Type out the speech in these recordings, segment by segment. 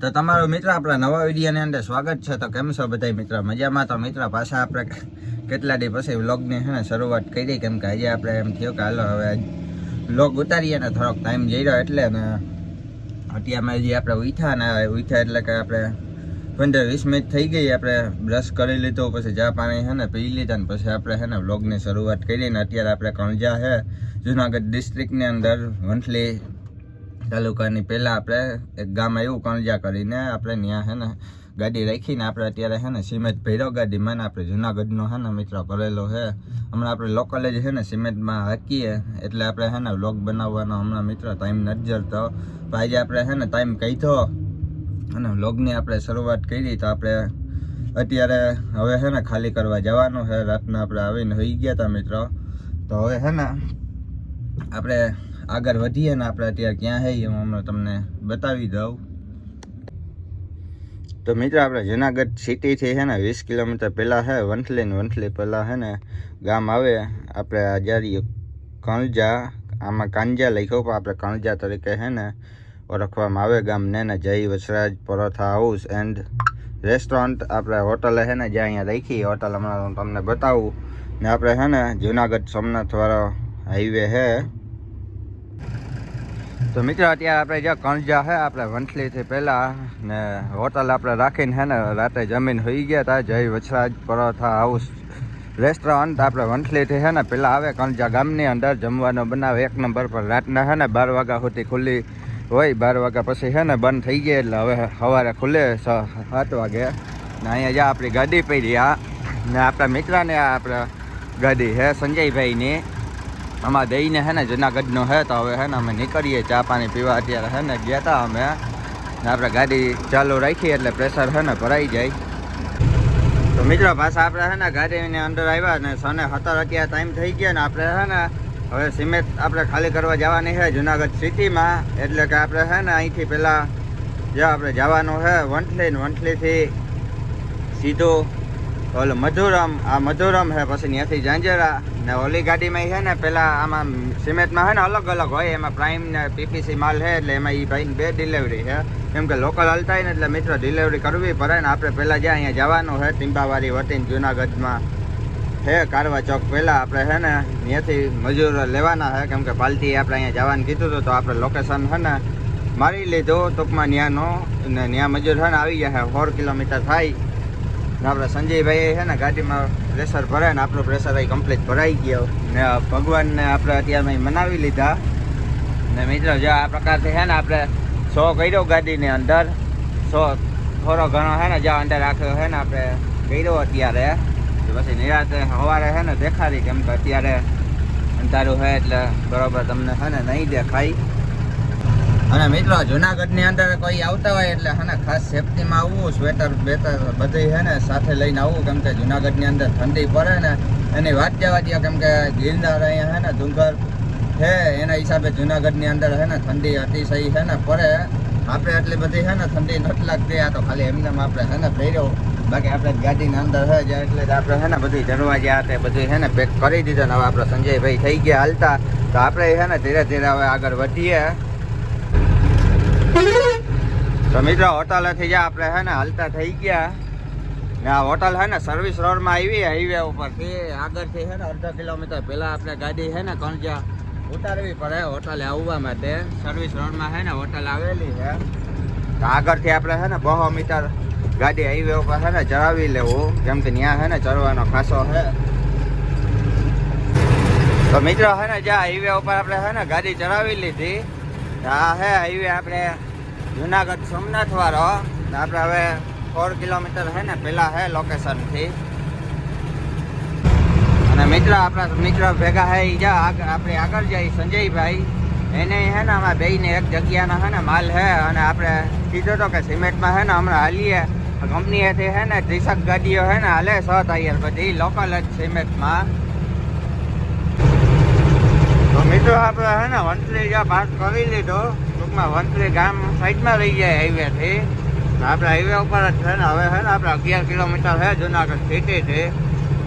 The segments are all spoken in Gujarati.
તો તમારો મિત્ર આપણા નવા વિડીયોની અંદર સ્વાગત છે. તો કેમ છો બધા મિત્ર? મજામાં તો મિત્ર પાછા આપણે કેટલા દી પછી વ્લોગની છે ને શરૂઆત કરી. કેમ કે આજે આપણે એમ થયું કે હાલો હવે વ્લોગ ઉતારીએ ને થોડોક ટાઈમ જઈ રહ્યો એટલે ને અત્યારમાં જે આપણે ઉઠ્યા ને ઉઠ્યા એટલે કે આપણે પંદર વીસ મિનિટ થઈ ગઈ. આપણે બ્રશ કરી લીધું, પછી ચા પાણી છે ને પી લીધા ને પછી આપણે છે ને વ્લોગની શરૂઆત કરી ને અત્યારે આપણે કણજા છે જુનાગઢ ડિસ્ટ્રિક્ટની અંદર વંથલી તાલુકાની પહેલાં આપણે એક ગામ આવ્યું કણજા કરીને આપણે ત્યાં હે ને ગાડી રાખીને આપણે અત્યારે છે ને સિમેન્ટ ભર્યો ગાડીમાં ને આપણે જુનાગઢનો છે ને મિત્ર ભરેલો છે હમણાં આપણે લોકલ જ છે ને સિમેન્ટમાં હાકીએ, એટલે આપણે છે ને વ્લોગ બનાવવાનો હમણાં મિત્ર ટાઈમ નથી જરતો તો આજે આપણે છે ને ટાઈમ કહીધો અને વ્લોગની આપણે શરૂઆત કરી તો આપણે અત્યારે હવે છે ને ખાલી કરવા જવાનું છે રાતના આપણે આવીને હોઈ ગયા હતા મિત્રો. તો હવે છે ને આપણે આગળ વધીએ ને આપણે અત્યારે ક્યાં છે હું હમણાં તમને બતાવી દઉં. તો મિત્રો, આપણે જુનાગઢ સિટીથી છે ને, વીસ કિલોમીટર પહેલાં છે, વંથલી ને વંથલી પહેલાં છે ને, ગામ આવે. આપણે આજારી કણજા આમાં કાંજા લખ્યો પણ આપણે કણજા તરીકે છે ને, ઓળખવામાં આવે. ગામને ને Jay Vasraj paratha house and restaurant આપણે હોટલ છે ને, જ્યાં અહીંયા રાખી હોટલ હમણાં હું તમને બતાવું. ને આપણે છે ને, જુનાગઢ સોમનાથવાળો હાઈવે છે. તો મિત્રો, અત્યારે આપણે જ્યાં કણજા છે આપણે વંથલીથી પહેલાં ને હોટલ આપણે રાખીને છે ને, રાતે જમીન હોઈ ગયા હતા જય વછરાજ, પરોઠા, હાઉસ, રેસ્ટોરન્ટ, આપણે વંથલીથી છે ને, પહેલાં આવે કણજા ગામની અંદર, જમવાનો બનાવે એક નંબર પર. રાતના છે ને, બાર વાગ્યા સુધી ખુલ્લી હોય, બાર વાગ્યા પછી છે ને, બંધ થઈ ગયા, એટલે હવે સવારે ખુલે સાત વાગે. ને અહીંયા જ્યાં આપણી ગાડી પડી, આ, ને આપણા મિત્રને આપણે ગાડી છે સંજયભાઈની. આમાં દઈને હે ને જુનાગઢનો હે, તો હવે હે ને અમે નીકળીએ, ચા પાણી પીવા અત્યારે હે ને ગયા હતા અમે. આપણે ગાડી ચાલુ રાખીએ એટલે પ્રેશર હે ને ભરાઈ જાય. તો મિત્રો, પાછા આપણે હે ને ગાડીની અંદર આવ્યા ને સને સત્તર અત્યારે ટાઈમ થઈ ગયા ને આપણે હે ને હવે સિમેન્ટ આપણે ખાલી કરવા જવાની છે જુનાગઢ સિટીમાં. એટલે કે આપણે હે ને અહીંથી પહેલાં જે આપણે જવાનું છે વંથલી ને વંથલીથી સીધું ઓલો મધુરમ, આ મધુરમ છે પછી ત્યાંથી ઝાંઝરા ને ઓલી ગાડીમાં છે ને, પેલા આમાં સિમેન્ટમાં છે ને, અલગ અલગ હોય. એમાં પ્રાઇમ ને પીપીસી માલ છે એટલે એમાં એ ભાઈ બે ડિલિવરી છે કેમ કે લોકલ હલતા ને, એટલે મિત્રો ડિલિવરી કરવી પડે ને. આપણે પહેલાં જ્યાં અહીંયા જવાનું છે ટીંબાવાડી વટીને જુનાગઢમાં છે કારવા ચોક પહેલાં આપણે છે ને ત્યાંથી મજૂર લેવાના છે કેમ કે પાલતી આપણે અહીંયા જવાનું કીધું હતું, તો આપણે લોકેશન છે ને મારી લીધું ટૂંકમાં ત્યાંનો ને ત્યાં મજૂર છે ને આવી ગયા છે ફોર કિલોમીટર થાય. આપણે સંજયભાઈ છે ને ગાડીમાં પ્રેશર ભરાય ને આપણું પ્રેશર અહીં કમ્પ્લીટ ભરાઈ ગયો. ને ભગવાનને આપણે અત્યારમાં મનાવી લીધા. ને મિત્રો, જો આ પ્રકારથી છે ને આપણે શો કર્યો ગાડીની અંદર? શો થોડો ઘણો છે ને જ્યાં અંદર રાખ્યો છે ને આપણે કર્યો અત્યારે. પછી નિરાતે સવારે છે ને દેખાડી કેમ કે અત્યારે અંધારું છે એટલે બરોબર તમને છે ને નહીં દેખાય. અને મિત્રો, જુનાગઢની અંદર કોઈ આવતા હોય એટલે હે ખાસ સેફટીમાં આવવું સ્વેટર બેટર બધી છે ને સાથે લઈને આવવું, કેમ કે જુનાગઢની અંદર ઠંડી પડે ને એની વાત જવા દે, કેમ કે ગિરનાર અહીંયા છે ને ડુંગર છે એના હિસાબે જુનાગઢની અંદર છે ને ઠંડી અતિશય છે ને પડે. આપણે એટલી બધી છે ને ઠંડી નથી લાગતી, આ તો ખાલી એમને આપણે છે ને પહેર્યો. બાકી આપણે ગાડીની અંદર છે જ્યાં એટલે આપણે છે ને બધી દરવાજા તે બધું છે ને પેક કરી દીધું. ને હવે આપણે સંજયભાઈ થઈ ગયા હાલતા. તો આપણે છે ને ધીરે ધીરે હવે આગળ વધીએ. તો મિત્રો હોટલેથી જ્યાં આપણે છે ને હાલતા થઈ ગયા ને આ હોટલ છે ને સર્વિસ રોડમાં આવી હાઈવે ઉપરથી આગળથી છે ને અડધો કિલોમીટર પહેલાં આપણે ગાડી છે ને કણજા ઉતારવી પડે હોટલે આવવા માટે સર્વિસ રોડમાં છે ને હોટલ આવેલી છે તો આગળથી આપણે છે ને બહો મીટર ગાડી હાઈવે ઉપર છે ને ચડાવી લેવું કેમ કે ત્યાં છે ને ચડવાનો ખાસો છે તો મિત્રો છે ને જ્યાં હાઈવે ઉપર આપણે છે ને ગાડી ચડાવી લીધી આ હે આવી આપણે જુનાગઢ સોમનાથ વાળો. આપણે હવે ફોર કિલોમીટર છે ને, પેલા હે લોકેશનથી અને મિત્ર, આપણા મિત્ર ભેગા હે, ઈ જા આપણે આગળ જાય, સંજયભાઈ. એને હે ને આમાં બેયને એક જગ્યાના હે ને, માલ હે, અને આપણે કીધો તો કે સિમેન્ટમાં હે ને, હમણાં હાલીએ. કંપનીએથી હે ને, ત્રીસક ગાડીઓ હે ને, હાલે, સો તૈયાર બધી લોકલ જ સિમેન્ટમાં. મિત્રો આપણે હે ને વંથલી જ્યાં પાસ કરી લીધો. ટૂંકમાં વંથલી ગામ સાઈડમાં રહી જાય હાઈવેથી આપણે હાઈવે ઉપર જ છે ને હવે છે ને આપણે અગિયાર કિલોમીટર છે જુનાગઢ સિટીથી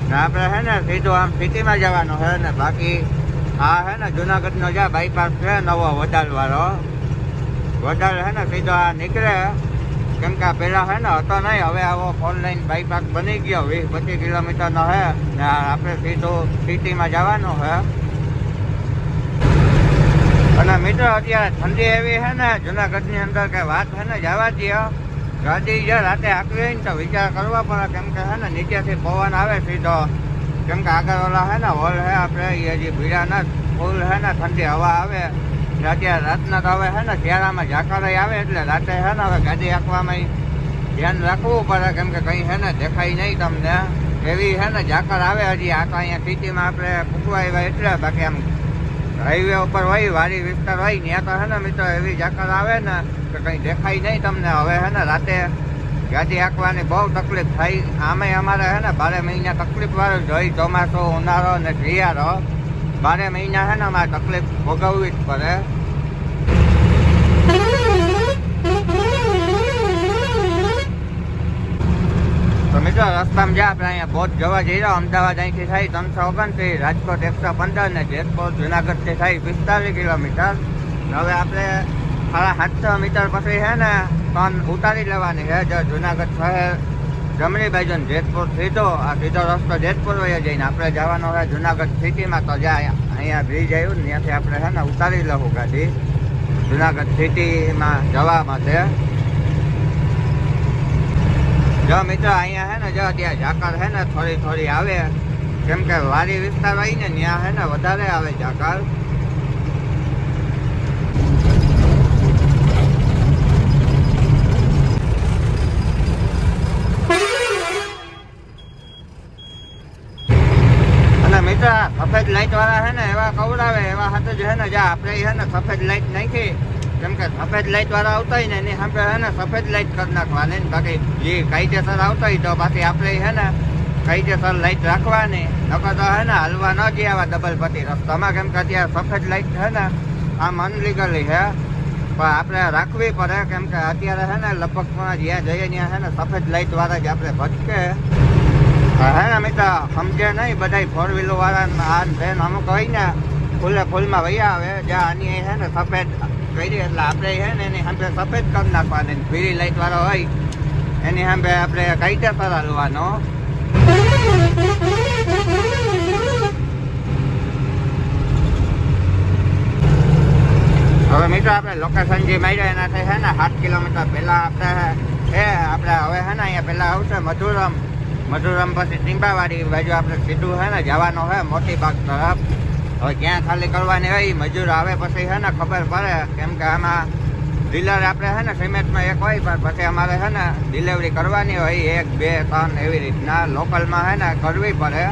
ને આપણે છે ને સીધું આમ સિટીમાં જવાનું છે ને. બાકી આ છે ને જુનાગઢનો જ્યાં બાયપાસ છે નવો વડાલવાળો વડાલ છે ને સીધો આ નીકળે. કેમ કે પહેલા હે ને હતો નહીં, હવે આવો ફોર લાઈન બાયપાસ બની ગયો, વીસ પચીસ કિલોમીટરનો હે. ને આપણે સીધું સિટીમાં જવાનું હે. અને મિત્રો, અત્યારે ઠંડી એવી છે ને, જુનાગઢની અંદર કઈ વાત છે ને, જવા દો ગાડી જે રાતે આકવી ને તો વિચાર કરવા પડે, કેમ કે છે ને, નીચેથી પવન આવે સીધો. કેમ કે આગળ ઓલા હે ને, હોલ હે આપણે એ હજી ભીડા ના ફૂલ છે ને, ઠંડી હવા આવે. અત્યારે રાતના તો હવે છે ને, શિયાળામાં ઝાકરાઈ આવે એટલે રાતે છે ને, હવે ગાડી આંકવામાં ધ્યાન રાખવું પડે, કેમ કે કંઈ છે ને, દેખાય નહીં તમને. એવી છે ને ઝાકર આવે હજી, આ તો અહીંયા સિટીમાં આપણે ફૂકવા આવ્યા એટલે, બાકી આમ હાઈવે ઉપર હોય, વાડી વિસ્તાર હોય, ત્યાં તો હે ને મિત્રો એવી જાકર આવે ને કે કંઈ દેખાય નહીં તમને. હવે હે ને રાતે ગાડી હાંકવાની બહુ તકલીફ થાય આમે અમારે હે ને બારે મહિના તકલીફ વાળું જ હોય, ચોમાસો ઉનાળો ને શિયાળો. બારે મહિના હે ને અમારે તકલીફ ભોગવવી જ પડે. તો મિત્રો, રસ્તામાં જ્યાં આપણે અહીંયા બોટ જવા જઈ રહ્યા, અમદાવાદ અહીંથી થાય, ત્રણસો ઓગણત્રીસ, રાજકોટ એકસો પંદર ને જેતપુર, જુનાગઢથી થાય પિસ્તાલીસ કિલોમીટર. હવે આપણે સાડા સાતસો મીટર પછી છે ને, ત્રણ ઉતારી લેવાની છે, જો જુનાગઢ શહેર જમણી બાજુ જેતપુર સીધો, આ સીધો રસ્તો જેતપુર વયે જઈને આપણે જવાનો છે જુનાગઢ સિટીમાં. તો જ્યાં અહીંયા બ્રિજ આવ્યું ત્યાંથી આપણે છે ને ઉતારી લઉં ગાડી. જુનાગઢ સિટીમાં જવા માટે જો મિત્રો, અહીંયા હે ને જો ત્યાં ઝાકળ હે ને થોડી થોડી આવે. કેમ કે વાડી વિસ્તાર હોય ને, ત્યાં હે ને વધારે આવે ઝાકળ. સફેદ લાઈટ વાળા હે ને, એવા કવડાવે, એવા હાથે જ હે ને, જા, આપણે હે ને સફેદ લાઈટ નાખી. કેમ કે સફેદ લાઈટ વાળા આવતા હોય ને, એની સામે હે ને સફેદ લાઈટ કરી નાખવાની. ને બાકી જે કાયદેસર આવતા હોય તો બાકી આપણે હે ને કાયદેસર લાઈટ રાખવાની. નકર તો હે ને હલવા ન જઈએ આવા ડબલ પતિ રસ્તામાં. કેમ કે અત્યારે સફેદ લાઈટ છે ને આમ અનલીગલી છે પણ આપણે રાખવી પડે. કેમ કે અત્યારે હે ને લગભગ જ્યાં જઈએ ત્યાં હે ને સફેદ લાઈટ વાળા જ આપણે ભટકે. હે ને મિત્ર, સમજે નહીં બધા ફોર વ્હીલર વાળા આ બેન અમુક હોય ને ફૂલે ફૂલમાં વૈયા આવે. જ્યાં આની હે ને સફેદ કરી, એટલે આપણે છે ને એની સામે સફેદ કરી નાખવાની. ને પીળી લાઈટ વાળો હોય, એની સામે આપણે કાયદેસર હાલવાનો. હવે મિત્રો આપણે લોકેશન જે માર્યા એનાથી છે ને, સાત કિલોમીટર પહેલાં આપણે છે આપણે હવે છે ને અહીંયા પહેલાં આવશે મધુરમ. મધુરમ પછી ટીંબાવાડી બાજુ આપણે સીધું છે ને જવાનું છે મોટી બાગ તરફ. હવે ક્યાં ખાલી કરવાની હોય, મજૂર આવે પછી છે ને ખબર પડે. કેમ કે આમાં ડીલર આપણે છે ને સિમેન્ટમાં એક હોય, પણ પછી અમારે છે ને ડિલિવરી કરવાની હોય, એક, બે, ત્રણ એવી રીતના લોકલમાં છે ને કરવી પડે.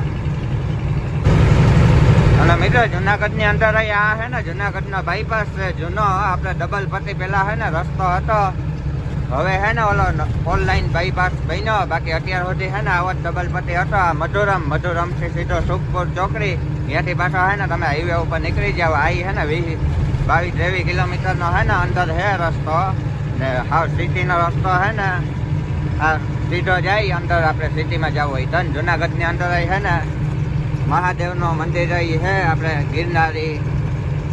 અને મિત્રો, જુનાગઢની અંદર આ છે ને જુનાગઢનો બાયપાસ છે, જૂનો, આપણે ડબલ પટ્ટી પહેલા છે ને રસ્તો હતો. હવે હે ને ઓલો ઓનલાઈન બાયપાસ બન્યો. બાકી અત્યાર સુધી હે ને આવો ડબલ પટ્ટી હતો. આ મધુરમ, મધુરમથી સીધો સુખપુર ચોકડી. ત્યાંથી પાછો હે ને તમે હાઈવે ઉપર નીકળી જાવ આ હે ને વીસ બાવીસ ત્રેવીસ કિલોમીટરનો હે ને અંદર હે રસ્તો. ને હાવ સિટીનો રસ્તો હે ને. આ સીધો જાય અંદર આપણે સિટીમાં જવું હોય. ધન જુનાગઢની અંદર હે ને. મહાદેવનું મંદિર અહીં હે. આપણે ગિરનારી,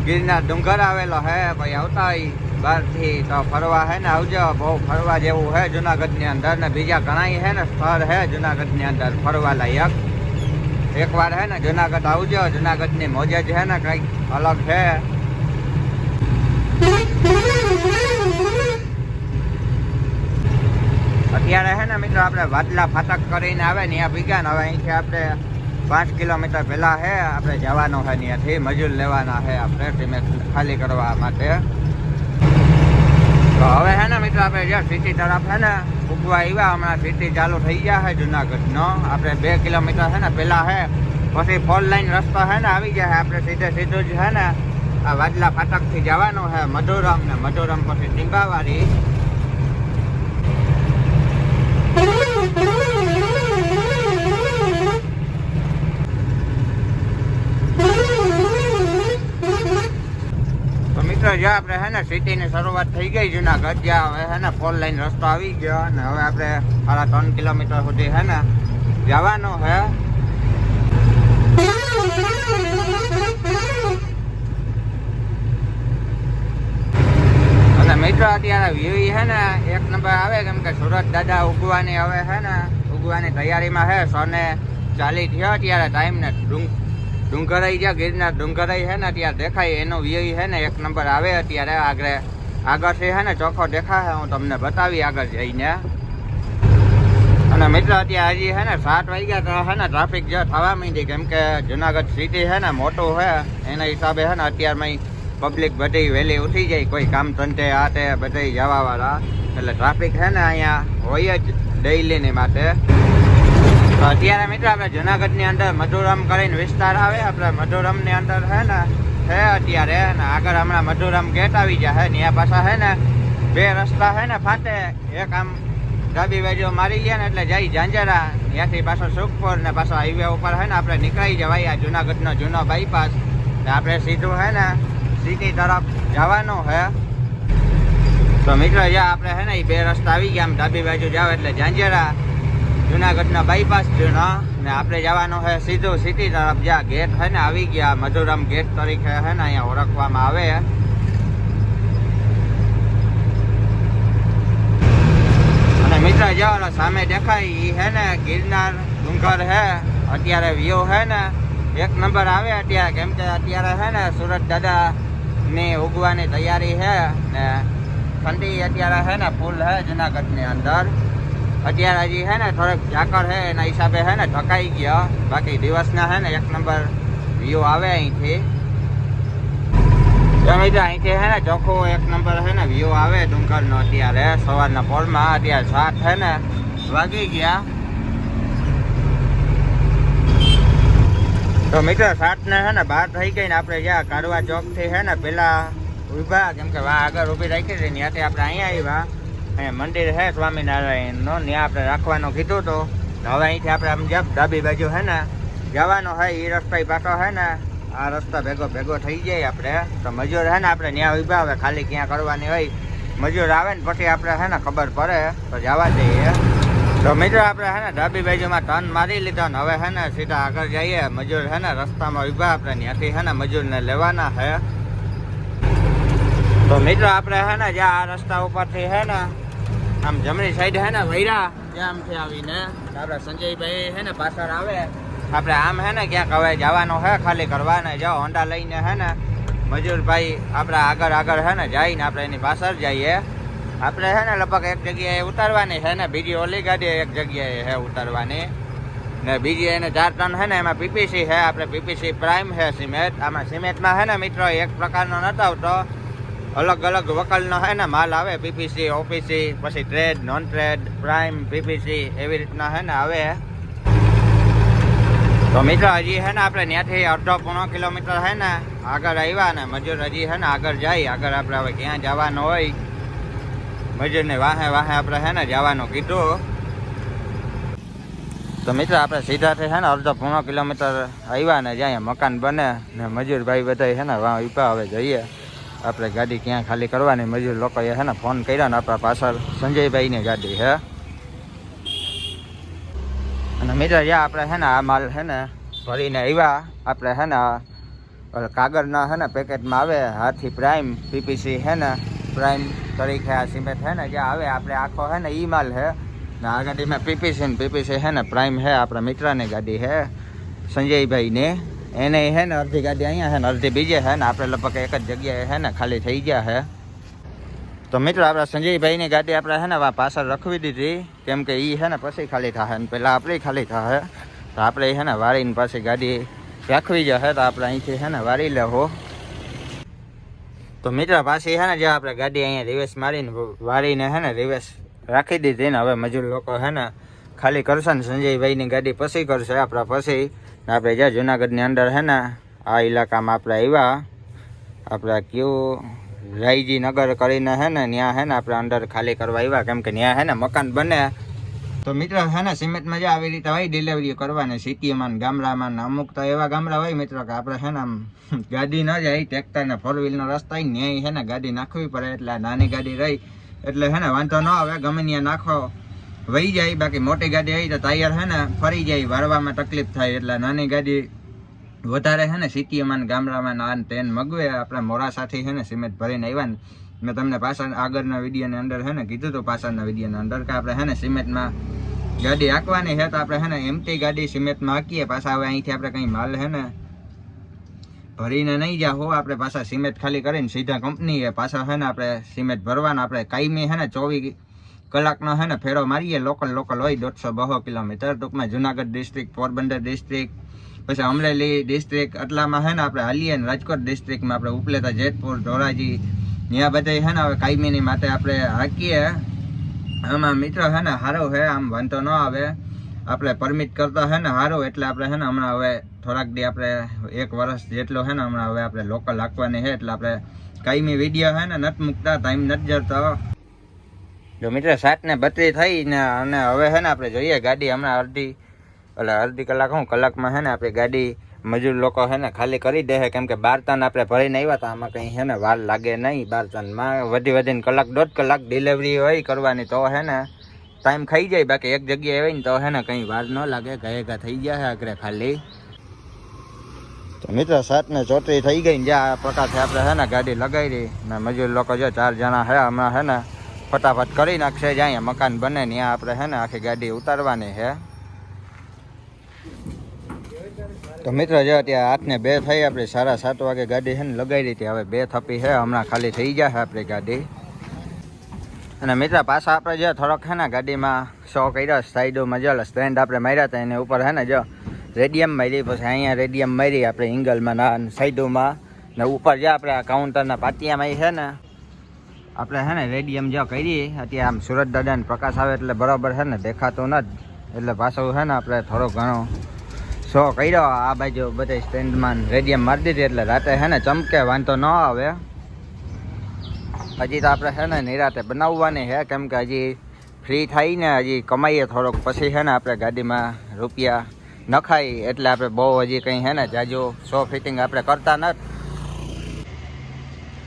ગિરનાર ડુંગર આવેલો છે ભાઈ આવતા હોય બહારથી તો ફરવા છે ને આવજો. બહુ ફરવા જેવું છે જુનાગઢની અંદર ને બીજા ઘણા છે ને સ્થળ છે જુનાગઢની અંદર ફરવા લાયક. એકવાર છે ને જુનાગઢ આવજો, જુનાગઢની મોજ જ છે ને કંઈક અલગ છે અત્યારે છે ને મિત્રો આપણે વાદલા ફાટક કરીને આવે ને ત્યાં ભીગા ને હવે અહીંથી આપણે પાંચ કિલોમીટર પહેલાં છે આપણે જવાનું છે ત્યાંથી મજૂર લેવાના છે આપણે સિમેન્ટ ખાલી કરવા માટે. તો હવે હે ને મિત્રો આપણે જ્યાં સિટી તરફ છે ને ઉગવા આવ્યા, હમણાં સિટી ચાલુ થઈ ગયા છે જુનાગઢનો આપણે બે કિલોમીટર છે ને પહેલાં છે, પછી ફોર લાઈન રસ્તો છે ને, આવી ગયા છે, આપણે સીધે સીધું જ છે ને, આ વાદલા ફાટકથી જવાનું છે, મધુરમ ને, મધુરમ પછી ટીંબાવાડી મિત્રો જ્યાં આપણે હે ને સિટીની શરૂઆત થઈ ગઈ જુનાગઢ, જ્યાં હવે હે ને ફોર લાઈન રસ્તો આવી ગયો અને હવે આપણે સાડા ત્રણ કિલોમીટર સુધી હે ને જવાનું હે. અને મિત્રો, અત્યારે વ્યૂ છે ને એક નંબર આવે, કેમ કે સુરત દાદા ઉગવાની હવે છે ને, ઉગવાની તૈયારીમાં છે સોને ચાલી થયો, અત્યારે ટાઈમ ને ડુંગ ડુંગરાઈ જ્યાં ગીરના ડુંગરાઈ છે ને ત્યાં દેખાય, એનો વ્યય છે ને એક નંબર આવે અત્યારે આગળ આગળથી છે ને ચોખ્ખો દેખાય હું તમને બતાવી આગળ જઈને. અને મિત્રો, અત્યારે હજી છે ને સાત વાગ્યા તો છે ને ટ્રાફિક જે થવા માંડી, કેમ કે જુનાગઢ સિટી છે ને, મોટું છે એના હિસાબે છે ને અત્યારમાં પબ્લિક બધી વહેલી ઉઠી જાય, કોઈ કામ ધંધે આ તે બધી જવાવાળા. એટલે ટ્રાફિક છે ને, અહીંયા હોય જ ડેઈલીની માટે. અત્યારે મિત્રો આપણે જુનાગઢની અંદર મધુરમ કરીને વિસ્તાર આવે. આપણે મધુરમની અંદર છે ને છે અત્યારે ને, આગળ હમણાં મધુરમ ગેટ આવી જાય છે ત્યાં પાછા છે ને, બે રસ્તા છે ને ફાટે. એક આમ ડાબી બાજુ મારી ગયા ને એટલે જઈ ઝાંઝરા. ત્યાંથી પાછો સુખપુર ને પાછો હાઈવે ઉપર છે ને આપણે નીકળી જવાય આ જુનાગઢનો જૂનો બાયપાસ આપણે સીધું છે ને સિટી તરફ જવાનું છે તો મિત્રો, જ્યાં આપણે છે ને એ બે રસ્તા આવી ગયા, આમ ડાબી બાજુ જાવ એટલે ઝાંઝરા. જુનાગઢનો બાયપાસ જૂનો ને આપણે જવાનું છે સીધું સિટી તરફ. જ્યાં ગેટ છે ને આવી ગયા, મધુરમ ગેટ તરીકે છે ને અહીંયા ઓળખવામાં આવે. અને મિત્ર જવાનો સામે દેખાય એ હે ને ગિરનાર ડુંગર હે અત્યારે વ્યૂ હે ને એક નંબર આવે અત્યારે કેમ કે અત્યારે હે ને સુરત દાદા ની ઉગવાની તૈયારી હે ને ઠંડી અત્યારે છે ને ફૂલ હે જુનાગઢની અંદર. અત્યારે હજી હે ને થોડોક ઝાકળ હે એના હિસાબે હે ને ઢકાઈ ગયો. બાકી દિવસના હે ને એક નંબર વ્યૂ આવે અહીંથી. તો અહીંથી હે ને ચોખ્ખું એક નંબર હે ને વ્યૂ આવે ડુંગરનો અત્યારે. સવારના પોળમાં અત્યારે સાત હે ને વાગી ગયા. તો મિત્રો, સાતને છે ને બાર થઈ ગઈ ને આપણે જ્યાં કાઢવા ચોકથી છે ને પેલા ઊભા કેમ કે વા આગળ ઊભી રાખી હતી ત્યાંથી આપણે અહીંયા આવ્યા. અહીંયા મંદિર છે, સ્વામિનારાયણનો ત્યાં આપણે રાખવાનું કીધું તો હવે અહીંથી આપણે આમ જેમ ડાબી બાજુ હે ને, જવાનો હોય એ રસ્તા પાછો છે ને, આ રસ્તા ભેગો ભેગો થઈ જાય આપણે. તો મજૂર હે ને આપણે ત્યાં ઊભા હવે ખાલી ક્યાં કરવાની હોય, મજૂર આવે ને પછી આપણે હે ને ખબર પડે, તો જવા જઈએ. તો મિત્રો આપણે હે ને ડાબી બાજુમાં ટર્ન મારી લીધો ને હવે હે ને સીધા આગળ જઈએ. મજૂર હે ને રસ્તામાં ઊભા આપણે ત્યાંથી હે ને મજૂરને લેવાના છે. તો મિત્રો આપણે હે ને જ્યાં આ રસ્તા ઉપરથી હે ને આમ જમણી સાઈડ હે ને વૈરા આમથી આવીને. આપણે સંજયભાઈ હે ને પાછળ આવે. આપણે આમ હે ને ક્યાંક હવે જવાનો હે ખાલી કરવાને જો હોન્ડા લઈને હે ને મજૂરભાઈ આપણા આગળ આગળ હે ને જઈને આપણે એની પાછળ જઈએ. આપણે હે ને લગભગ એક જગ્યાએ ઉતારવાની છે ને બીજી ઓલી ગાડી એક જગ્યાએ હે ઉતારવાની. ને બીજી એને ચાર ટન છે ને એમાં પીપીસી છે આપણે પીપીસી પ્રાઇમ છે સિમેન્ટ. આમાં સિમેન્ટમાં છે ને મિત્રો એક પ્રકારનો નતો આવતો. અલગ અલગ વકલનો છે ને માલ આવે પીપીસી ઓપીસી પછી trade non trade prime PPC એવી રીતના છે ને આવે. તો મિત્ર, હજી છે ને આપણે ત્યાંથી અડધો પોણો કિલોમીટર છે ને આગળ આવ્યા ને મજૂર હજી હે ને આગળ જાય. આગળ આપણે હવે ક્યાં જવાનું હોય? મજૂરને વાહે વાહે આપણે છે ને જવાનું કીધું. તો મિત્ર, આપણે સીધાથી છે ને અડધો પોણો કિલોમીટર આવ્યા ને જ્યાં મકાન બને ને મજૂરભાઈ બધા છે ને વાહ ઊભા હવે જઈએ. આપણે ગાડી ક્યાં ખાલી કરવાની? મજૂર લોકોએ છે ને ફોન કર્યો ને આપણા પાછળ. સંજયભાઈની ગાડી, હે? અને મિત્ર જ્યાં આપણે છે ને આ માલ છે ને ભરીને આવ્યા આપણે છે ને કાગળના છે ને પેકેટમાં આવે, હાથી પ્રાઇમ, પીપીસી છે ને પ્રાઇમ તરીકે આ સિમેન્ટ છે ને જ્યાં આવે, આપણે આખો છે ને એ માલ છે ને આ ગાડીમાં પીપીસી ને પીપીસી છે ને પ્રાઇમ છે આપણા મિત્રની ગાડી છે સંજયભાઈને. એને છે ને અડધી ગાડી અહીંયા છે ને અડધી બીજે છે ને આપણે લગભગ એક જ જગ્યાએ છે ને ખાલી થઈ ગયા છે તો મિત્રો આપણા સંજયભાઈની ગાડી આપણે છે ને વા પાછળ રખવી દીધી કેમ કે એ છે ને પછી ખાલી થશે ને પહેલાં આપણી ખાલી થશે તો આપણે છે ને વાળીને પાછી ગાડી રાખવી જશે તો આપણે અહીંથી છે ને વાળી લેવો તો મિત્ર પાછી છે ને જે આપણે ગાડી અહીંયા રિવેસ મારીને વાળીને છે ને રિવેસ રાખી દીધી ને હવે મજૂર લોકો છે ને ખાલી કરશે ને સંજયભાઈની ગાડી પછી કરશે આપણા પછી ને આપણે જ્યાં જુનાગઢની અંદર છે ને, આ ઇલાકામાં આપણે આવ્યા. આપણે કયું રાયજી નગર કરીને હે ને ત્યાં હે ને આપણે અંદર ખાલી કરવા આવ્યા. કેમ કે ત્યાં હે ને મકાન બને. તો મિત્રો હે ને સિમેન્ટમાં જે આવી રીતે હોય ડિલિવરી કરવાની સિટીમાં ગામડામાં અમુક તો એવા ગામડા હોય મિત્રો કે આપણે હે ને આમ ગાડી ન જાય ટ્રેક્ટર ને ફોર વ્હીલનો રસ્તા હોય ન્યાય હે ને ગાડી નાખવી પડે એટલે નાની ગાડી રહી. એટલે હે ને વાંધો ન આવે, ગમે ત્યાં નાખો. વહી જાય, બાકી મોટી ગાડી હોય તો ટાયર હે ને, ફરી જાય, વારવામાં તકલીફ થાય એટલે નાની ગાડી વધારે છે ને સિટીમાં ગામડામાં ના ટ્રેન મગવે. આપણે મોરાસાથી છે ને, સિમેન્ટ ભરીને આવ્યા ને, મેં તમને પાછળ આગળના વિડીયોની અંદર હે ને કીધું હતું પાછળના વિડીયોની અંદર કે આપણે હે ને સિમેન્ટમાં ગાડી હાંકવાની છે તો આપણે હે ને એમટી ગાડી સિમેન્ટમાં હાંકીએ. પાછા હવે અહીંથી આપણે કંઈ માલ હે ને ભરીને નહીં જ્યાં હો, આપણે પાછા સિમેન્ટ ખાલી કરીને સીધા કંપનીએ પાછા હે ને આપણે સિમેન્ટ ભરવાના. આપણે કાયમી હે ને ચોવીસ કલાકનો હે ને ફેરો મારીએ, લોકલ લોકલ હોય, દોઢસો બસો કિલોમીટર. ટૂંકમાં જુનાગઢ ડિસ્ટ્રિક્ટ પોરબંદર ડિસ્ટ્રિક્ટ પછી અમરેલી ડિસ્ટ્રિક્ટ આટલામાં હે ને આપણે હાલીએ ને રાજકોટ ડિસ્ટ્રિક્ટમાં આપણે ઉપલેતા જેતપુર, ધોરાજી ત્યાં બધા હે ને હવે કાયમીની માટે આપણે હાકીએ. આમાં મિત્રો હે ને સારું હે, આમ વાંધો ન આવે. આપણે પરમિટ કરતા હે ને સારું એટલે આપણે હે ને હમણાં હવે થોડાક દી આપણે એક વર્ષ જેટલો હે ને હમણાં હવે આપણે લોકલ રાખવાની છે એટલે આપણે કાયમી વીડિયો હે ને નથી મૂકતા ટાઈમ નથી જતો જો મિત્ર સાત ને બત્રી થઈ ને અને હવે છે ને આપણે જોઈએ ગાડી હમણાં અડધી, એટલે અડધી કલાક હું કલાકમાં છે ને આપણી ગાડી મજૂર લોકો છે ને ખાલી કરી દે છે કેમ કે બાર ટન આપણે ભરીને આવ્યા હતા, આમાં કંઈ છે ને વાર લાગે નહીં બાર ટનમાં વધી વધીને કલાક, દોઢ કલાક ડિલિવરી હોય કરવાની તો છે ને ટાઈમ ખાઈ જાય, બાકી એક જગ્યાએ હોય ને તો છે ને કંઈ વાર ન લાગે ગયા થઈ ગયા છે આગળ ખાલી. તો મિત્ર સાત ને ચોત્રી થઈ ગઈ ને જ્યાં પ્રકારથી આપણે છે ને ગાડી લગાવી ને મજૂર લોકો જો ચાર જણા છે હમણાં છે ને ફટાફટ કરી નાખશે જ્યાં મકાન બને, ત્યાં આપણે હે ને આખી ગાડી ઉતારવાની છે તો મિત્ર, જો ત્યાં આઠને બે થઈ, આપણે સાડા સાત વાગે ગાડી છે ને લગાવી દીધી હવે બે થપી છે હમણાં ખાલી થઈ જશે આપણી ગાડી. અને મિત્ર, પાછા આપણે જો થોડોક છે ને ગાડીમાં શો કર્યો સાઈડોમાં જો સ્ટેન્ડ આપણે માર્યા હતા, એની ઉપર છે ને જો રેડિયમ મારી, પછી અહીંયા રેડિયમ મારી, આપણે ઇંગલમાં ના સાઈડોમાં ને ઉપર જે આપણે આ કાઉન્ટરના પાટિયામાં છે ને આપણે છે ને રેડિયમ જ્યાં કરી અત્યારે આમ સુરત દાદાને પ્રકાશ આવે એટલે બરાબર છે ને દેખાતો નથી એટલે પાછો છે ને આપણે થોડો ઘણો શો કર્યો. આ બાજુ બધા સ્ટેન્ડમાં રેડિયમ મારી દીધી એટલે રાતે છે ને ચમકે, વાંધો ન આવે. હજી તો આપણે છે ને નિરાતે બનાવવાની છે કેમ કે હજી ફ્રી થાય ને, હજી કમાઈએ થોડોક. પછી છે ને આપણે ગાડીમાં રૂપિયા નખાય, એટલે આપણે બહુ હજી કંઈ છે ને જાજુ શો ફિટિંગ આપણે કરતા નથી.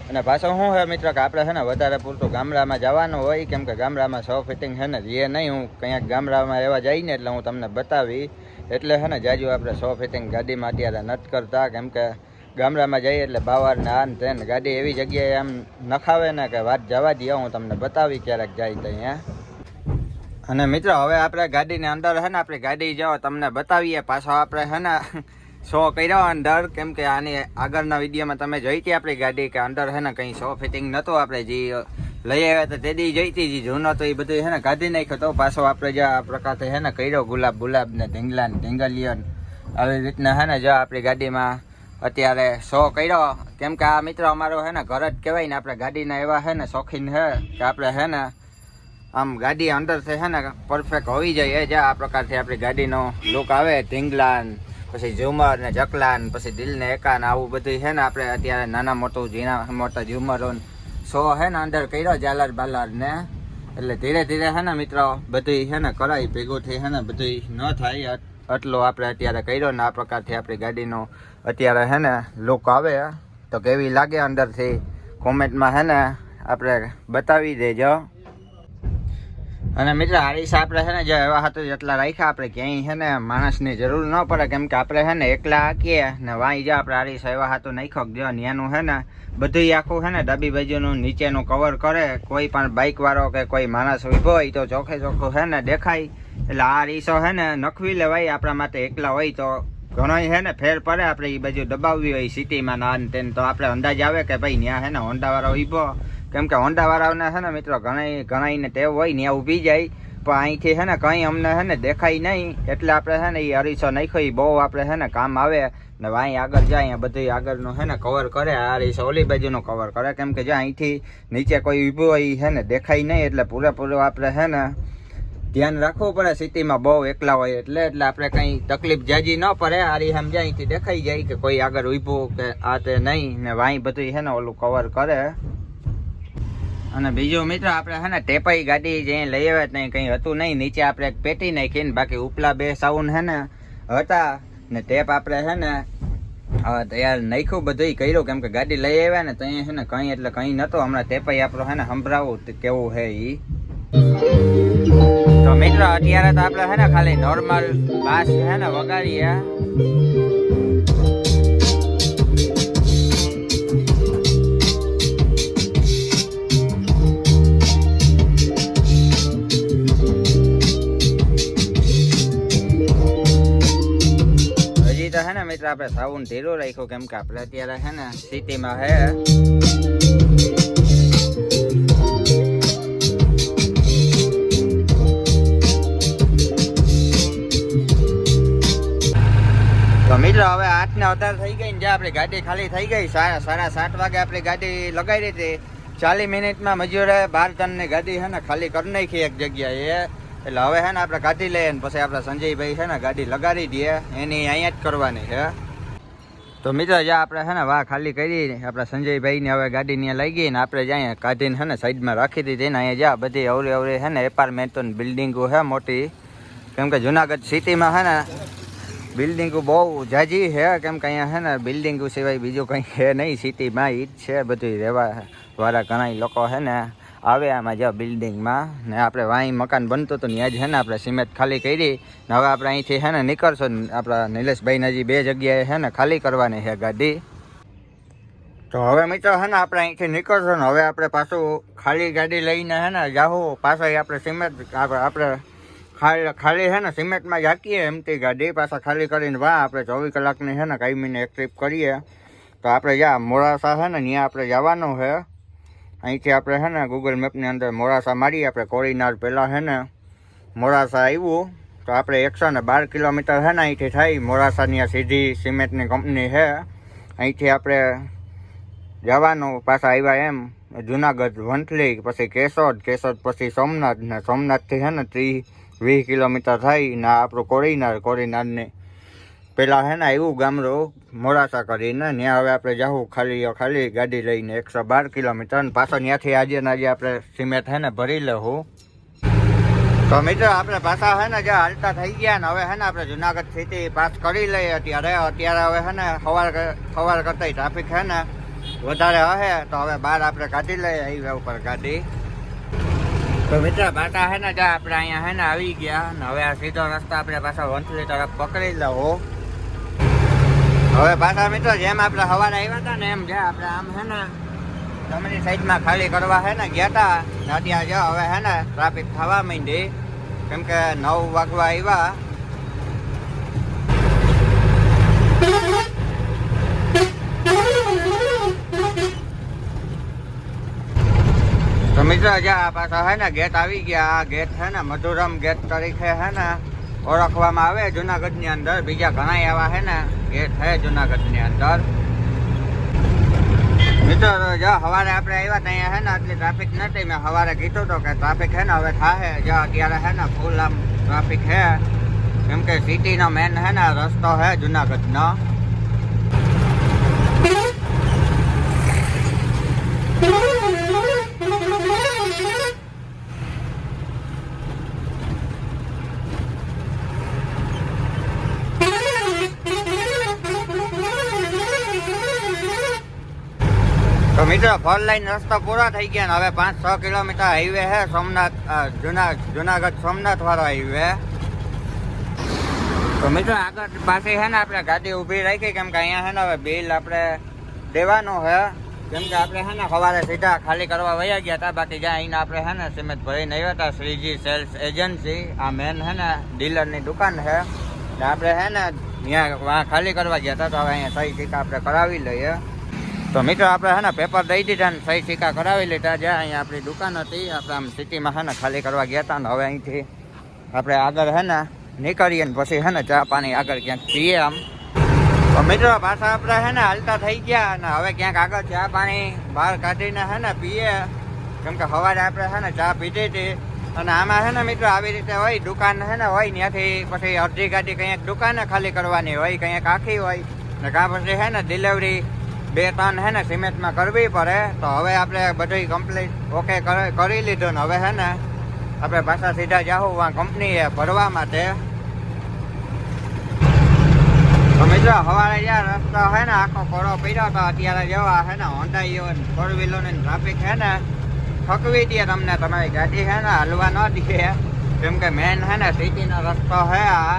અને પાછો શું છે મિત્ર કે આપણે છે ને વધારે પૂરતું ગામડામાં જવાનું હોય, કેમ કે ગામડામાં સો ફિટિંગ છે ને એ નહીં. હું ક્યાંક ગામડામાં એવા જઈને એટલે હું તમને બતાવી. એટલે છે ને જાજુ આપણે સો ફિટિંગ ગાડીમાં અત્યારે નથી કરતા, કેમ કે ગામડામાં જઈએ એટલે બાવાર ને આ ને ગાડી એવી જગ્યાએ આમ નખાવે ને કે વાત જવા દઈએ હું તમને બતાવી ક્યારેક જાય તો અહીંયા અને મિત્રો, હવે આપણે ગાડીની અંદર છે ને આપણી ગાડી જાઓ, તમને બતાવીએ. પાછો આપણે છે ને શો કર્યો અંદર? કેમ કે આની આગળના વિડીયોમાં તમે જોઈ હતી આપણી ગાડી કે અંદર છે ને કંઈ શો ફિટિંગ નહોતું આપણે જે લઈ આવ્યા તો તે દી જોઈ હતી, જે જૂનો તો એ બધું હે ને કાઢી નાખ્યો તો પાછો આપણે જે આ પ્રકારથી છે ને કર્યો ગુલાબ ગુલાબ ને ઢીંગલા ને ઢીંગલિયન આવી રીતના હે ને જો આપણી ગાડીમાં અત્યારે શો કર્યો. કેમ કે આ મિત્રો અમારો છે ને ઘર જ કહેવાય ને આપણે ગાડીના એવા હે ને શોખીન છે કે આપણે હે ને આમ ગાડી અંદરથી હે ને પરફેક્ટ હોવી જોઈએ. જે આ પ્રકારથી આપણી ગાડીનો લુક આવે, ઢીંગલા પછી ઝુમર ને જકલા ને પછી દિલ ને એકા ને આવું બધું છે ને આપણે અત્યારે નાના મોટું ઝીણા મોટા ઝુમરો શો છે ને અંદર કર્યો જાલર બાલર ને. એટલે ધીરે ધીરે છે ને મિત્રો બધું છે ને કરાય ભેગું થઈ છે ને બધું ન થાય આટલો આપણે અત્યારે કર્યો ને આ પ્રકારથી આપણી ગાડીનો અત્યારે છે ને લુક આવે. તો કેવી લાગે અંદરથી કોમેન્ટમાં છે ને આપણે બતાવી દેજો. અને મિત્ર આરીસ આપણે છે ને જો એવા હતું જેટલા રાખ્યા, આપણે ક્યાંય છે ને માણસની જરૂર ન પડે. કેમ કે આપણે છે ને એકલા હાકીએ ને વાંઈ જાઓ આપણે આરીસ એવા હતું નાખ્યો જો ત્યાંનું છે ને બધું આખું છે ને ડાબી બાજુનું નીચેનું કવર કરે. કોઈ પણ બાઇકવાળો કે કોઈ માણસ ઊભો હોય તો ચોખ્ખે ચોખ્ખું છે ને દેખાય. એટલે આ રીસો છે ને નખવી લેવાય આપણા માટે એકલા હોય તો ઘણો છે ને ફેર પડે. આપણે એ બાજુ દબાવવી હોય સિટીમાં ને તેને તો આપણે અંદાજ આવે કે ભાઈ ત્યાં છે ને હોન્ડાવાળો ઊભો. કેમ કે હોન્ડાવાળાઓને છે ને મિત્રો ઘણા ઘણાઈને ટેવ હોય ત્યાં ઊભી જાય. પણ અહીંથી છે ને કંઈ અમને છે ને દેખાય નહીં. એટલે આપણે છે ને એ અરીસો નાખ્યો એ બહુ આપણે છે ને કામ આવે. ને વાંઈ આગળ જાય બધું આગળનું છે ને કવર કરે. આ અરીસો ઓલી બાજુનું કવર કરે. કેમ કે જો અહીંથી નીચે કોઈ ઊભું હોય છે ને દેખાય નહીં. એટલે પૂરેપૂરું આપણે છે ને ધ્યાન રાખવું પડે. સિટીમાં બહુ એકલા હોય એટલે એટલે આપણે કંઈ તકલીફ જાજી ન પડે. આરી સમજાય અહીંથી દેખાઈ જાય કે કોઈ આગળ ઊભું કે આ તે નહીં. ને વાંઈ બધું છે ને ઓલું કવર કરે. અને બીજું મિત્ર, આપણે હે ને ટેપાઈ ગાડી જે લઈ આવ્યા ત્યાં કંઈ હતું નહીં. નીચે આપણે પેટી નાખીને બાકી ઉપલા બે સાઉન્ડ હે ને હતા. ને ટેપ આપણે છે ને હા તૈયાર નાખ્યું બધું કર્યું. કેમ કે ગાડી લઈ આવ્યા ને ત્યાં છે ને કંઈ એટલે કંઈ નતો હમણાં ટેપાઈ આપણો હે ને સંભળાવું કેવું છે એ તો મિત્ર, અત્યારે તો આપણે હે ને ખાલી નોર્મલ બાસ હે ને વગાડીએ. મિત્ર આપણે સાઉન્ડ ઢીલો રાખ્યું કેમ કે આપણે અત્યારે હે ને સિટીમાં હે. તો મિત્રો, હવે આઠ ને અઢાર થઈ ગઈ ને જે આપણી ગાડી ખાલી થઈ ગઈ, સાડા સાડા સાત વાગે આપણી ગાડી લગાવી હતી. ચાલીસ મિનિટમાં મજૂરે બાર ટનની ગાડી છે ને ખાલી કરી નાખી એક જગ્યાએ. એટલે હવે છે ને આપણે કાઢી લઈએ ને પછી આપણે સંજયભાઈ છે ને ગાડી લગાડી દઈએ એની અહીંયા જ કરવાની છે. તો મિત્રો, જ્યાં આપણે છે ને વાહ ખાલી કરી, આપણા સંજયભાઈની હવે ગાડી ત્યાં લઈ ગઈ ને આપણે જ્યાં કાઢીને છે ને સાઈડમાં રાખી દીધી ને અહીંયા જ્યાં બધી અવરી અવરી છે ને એપાર્ટમેન્ટો બિલ્ડિંગો છે મોટી. કેમ કે જુનાગઢ સિટીમાં છે ને બિલ્ડિંગો બહુ જાજી છે, કેમ કે અહીંયા છે ને બિલ્ડિંગો સિવાય બીજું કંઈ છે નહીં. સિટીમાં ઈ જ છે બધું રહેવા વાળા ઘણા લોકો છે ને આવે આમાં જો બિલ્ડિંગમાં. ને આપણે વાંઈ મકાન બનતું હતું ત્યાં જ છે ને આપણે સિમેન્ટ ખાલી કરી. ને હવે આપણે અહીંથી છે ને નીકળશો આપણા નિલેશભાઈને હજી બે જગ્યાએ છે ને ખાલી કરવાની છે ગાડી. તો હવે મિત્રો છે ને આપણે અહીંથી નીકળશો ને હવે આપણે પાછું ખાલી ગાડી લઈને છે ને જાહું. પાછા આપણે સિમેન્ટ આપણે આપણે ખાલી ખાલી છે ને સિમેન્ટમાં જાકીએ એમથી ગાડી. પાછા ખાલી કરીને વાહ, આપણે ચોવીસ કલાકની છે ને કાયમીને એક ટ્રીપ કરીએ. તો આપણે જ્યાં મોડાસા છે ને ત્યાં આપણે જવાનું છે અહીંથી આપણે છે ને ગૂગલ મેપની અંદર મોડાસા મારીએ, આપણે કોળીનાર પહેલાં છે ને મોડાસા આવ્યું તો આપણે એકસો ને બાર કિલોમીટર છે ને અહીંથી થાય. મોડાસાની આ સીધી સિમેન્ટની કંપની છે અહીંથી આપણે જવાનું પાછા આવ્યા એમ. જુનાગઢ, વંથલી, પછી કેશોદ કેશોદ પછી સોમનાથ ને સોમનાથથી છે ને ત્રીસ વીસ કિલોમીટર થાય ને આપણું કોળીનાર કોળીનારને પેલા છે ને એવું ગામડું, મોડાસા કરીને ત્યાં હવે આપણે જાવું ખાલી ખાલી ગાડી લઈને એકસો બાર કિલોમીટર અને પાછો ત્યાંથી આજે ને આજે આપણે સિમેન્ટ છે ને ભરી લેવું તો મિત્રો આપણે પાછા છે ને જે હાલતા થઈ ગયા ને, હવે હે ને આપણે જુનાગઢ સિટી પાસ કરી લઈએ અત્યારે. અત્યારે હવે હે ને સવાર સવાર કરતા ટ્રાફિક છે ને વધારે હશે તો હવે બહાર આપણે કાઢી લઈએ હાઈવે ઉપર ગાડી. તો મિત્ર પાછા હે ને આપણે અહીંયા હે ને આવી ગયા, ને હવે આ સીધો રસ્તો આપણે પાછા વંથલી તરફ પકડી લવો હવે પાછા મિત્રો, જેમ આપણે સવારે આવ્યા હતા ને એમ જે આપણે આમ હે ને, તમારી સાઈડમાં ખાલી કરવા હે ને ગયા હતા ત્યાં જો હવે હે ને ટ્રાફિક થવા માંડી. કેમ કે નવ વાગવા આવ્યા. તો મિત્રો, જ્યાં પાછા હે ને ગેટ આવી ગયા. આ ગેટ છે ને, મધુરમ ગેટ તરીકે હે ને ઓળખવામાં આવે જુનાગઢની અંદર. બીજા ઘણા એવા હે ને, એ છે જુનાગઢની અંદર. મિત્રો, જો સવારે આપણે આવ્યા ત્યાં છે ને, આટલી ટ્રાફિક નથી. મેં સવારે કીધું તો કે ટ્રાફિક છે ને, હવે થાહે. જો અત્યારે છે ને ફૂલ આમ ટ્રાફિક છે. કેમ કે સિટીનો મેન છે ને, રસ્તો છે જુનાગઢ મિત્રો લાઈન રસ્તો પૂરા થઈ ગયા હવે પાંચ છ કિલોમીટર હાઈવે છે સોમનાથ જુના, જુનાગઢ સોમનાથ વાળો હાઈવે તો મિત્રો આગળ પાસે છે ને આપણે ગાડી ઊભી રાખી, કેમ કે અહીંયા છે ને હવે બિલ આપણે દેવાનું છે કેમ કે આપણે છે ને સવારે સીધા ખાલી કરવા વયા ગયા હતા, બાકી જ્યાં અહીંને આપણે છે ને સિમેન્ટ ભરીને આવ્યા હતા, શ્રીજી સેલ્સ એજન્સી, આ મેન છે ને ડીલરની દુકાન છે આપણે છે ને ત્યાં ખાલી કરવા ગયા હતા, તો હવે અહીંયા સહી સિક્કા આપણે કરાવી લઈએ. તો મિત્રો આપણે હે ને પેપર દઈ દીધા ને સહી સિક્કા કરાવી લીધા જ્યાં અહીંયા આપણી દુકાન હતી આપણે આમ સિટીમાં હે ને ખાલી કરવા ગયા હતા ને હવે અહીંથી આપણે આગળ હે ને નીકળીએ ને પછી હે ને ચા પાણી આગળ ક્યાંક પીએ આમ તો મિત્રો પાછા આપણે હે ને હાલતા થઈ ગયા અને હવે ક્યાંક આગળ ચા પાણી બહાર કાઢીને હે ને પીએ કેમ કે સવારે આપણે હે ને ચા પીધી હતી અને આમાં છે ને મિત્રો આવી રીતે હોય દુકાન હે ને હોય ત્યાંથી પછી અડધી ગાડી કંઈક દુકાને ખાલી કરવાની હોય કંઈક આખી હોય ને કાં પછી હે ને ડિલિવરી બે ત્રણ છે ને સિમેન્ટમાં કરવી પડે, તો હવે આપણે બધું કમ્પ્લીટ ઓકે કરી લીધું ને હવે હે ને આપણે પાછા સીધા જાઉં આ કંપનીએ ભરવા માટે. તો મિત્રો સવારે જ્યાં રસ્તો છે ને, આખો કોળો પીડ્યો તો અત્યારે જવા છે ને હોન્ડા ફોર વ્હીલરની ટ્રાફિક છે ને થકવી દે તમને તમારી ગાડી છે ને, હલવા ન દે. કેમ કે મેન છે ને સિટીનો રસ્તો છે આ.